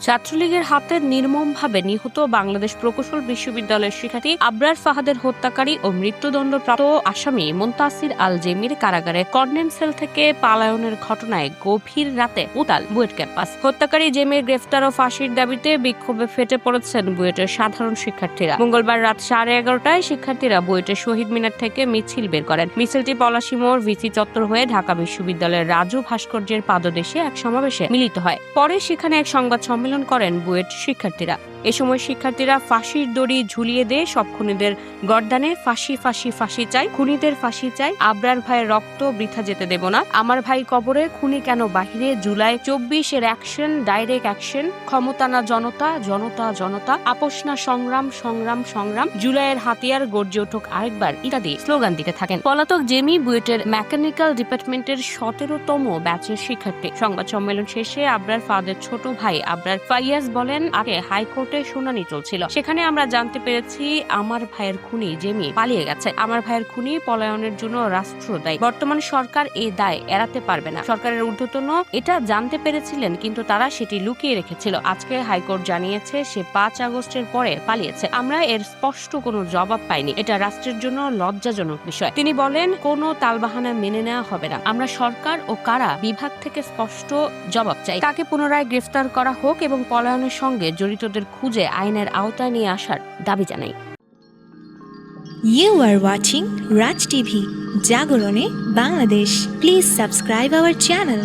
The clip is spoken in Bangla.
ছাত্রলীগের হাতে নির্মমভাবে নিহত বাংলাদেশ প্রকৌশল বিশ্ববিদ্যালয়ের শিক্ষার্থী আবরার ফাহাদের হত্যাকারী ও মৃত্যুদণ্ডপ্রাপ্ত আসামি মুন্তাসির আল জেমির কারাগারে কর্নেন সেল থেকে পালায়নের ঘটনায় গভীর রাতে উতাল বুয়েট ক্যাম্পাস। হত্যাকারী জেমির গ্রেফতার ও ফাঁসির দাবিতে বিক্ষোভে ফেটে পড়েছেন বুয়েটের সাধারণ শিক্ষার্থীরা। মঙ্গলবার রাত সাড়ে এগারোটায় শিক্ষার্থীরা বুয়েটের শহীদ মিনার থেকে মিছিল বের করেন। মিছিলটি পলাশী মোড় ভিসি চত্বর হয়ে ঢাকা বিশ্ববিদ্যালয়ের রাজু ভাস্কর্যের পাদদেশে এক সমাবেশে মিলিত হয়। পরে সেখানে এক সংবাদ সম্মেলন করেন বুয়েট শিক্ষার্থীরা। এ সময় শিক্ষার্থীরা ফাঁসির দড়ি ঝুলিয়ে দিয়ে সব খুনিদের গর্দানে ফাঁসি ফাঁসি ফাঁসি চাই, খুনিদের ফাঁসি চাই। আবরার ভাইয়ের রক্ত বৃথা যেতে দেব না। আমার ভাই কবরে খুনি কেন বাহিরে? জুলাই চব্বিশ এর অ্যাকশন ডাইরেক্ট অ্যাকশন ক্ষমতা না জনতা জনতা জনতা। আপোষ না সংগ্রাম সংগ্রাম সংগ্রাম। জুলাইয়ের হাতিয়ার গর্জে উঠুক আরেকবার। ইত্যাদি স্লোগান দিতে থাকেন। পলাতক জেমি বুয়েটের মেকানিক্যাল ডিপার্টমেন্টের সতেরোতম ব্যাচের শিক্ষার্থী। সংবাদ সম্মেলন শেষে আবরার ফাদের ছোট ভাই আবরার ফাইয়াজ বলেন, আগে হাইকোর্টে শুনানি চলছিল। সেখানে আমরা জানতে পেরেছি, আমার ভাইয়ের খুনি জেমি পালিয়ে গেছে। আমার ভাইয়ের খুনি পলায়নের জন্য রাষ্ট্র দায়ী বর্তমান সরকার এই দায় এড়াতে পারবে না। সরকারের ঊর্ধ্বতন এটা জানতে পেরেছিলেন, কিন্তু তারা সেটি লুকিয়ে রেখেছিল। আজকে হাইকোর্ট জানিয়েছে, সে পাঁচ আগস্টের পরে পালিয়েছে। আমরা এর স্পষ্ট কোনো জবাব পাইনি। এটা রাষ্ট্রের জন্য লজ্জাজনক বিষয়। তিনি বলেন, কোনো তালবাহানা মেনে নেওয়া হবে না। আমরা সরকার ও কারা বিভাগ থেকে স্পষ্ট জবাব চাই। তাকে পুনরায় গ্রেফতার করা হোক এবং পলায়নের সঙ্গে জড়িতদের খুঁজে আইনের আওতায় নিয়ে আসার দাবি জানাই। You are watching Raj TV জাগরণে Bangladesh please subscribe our channel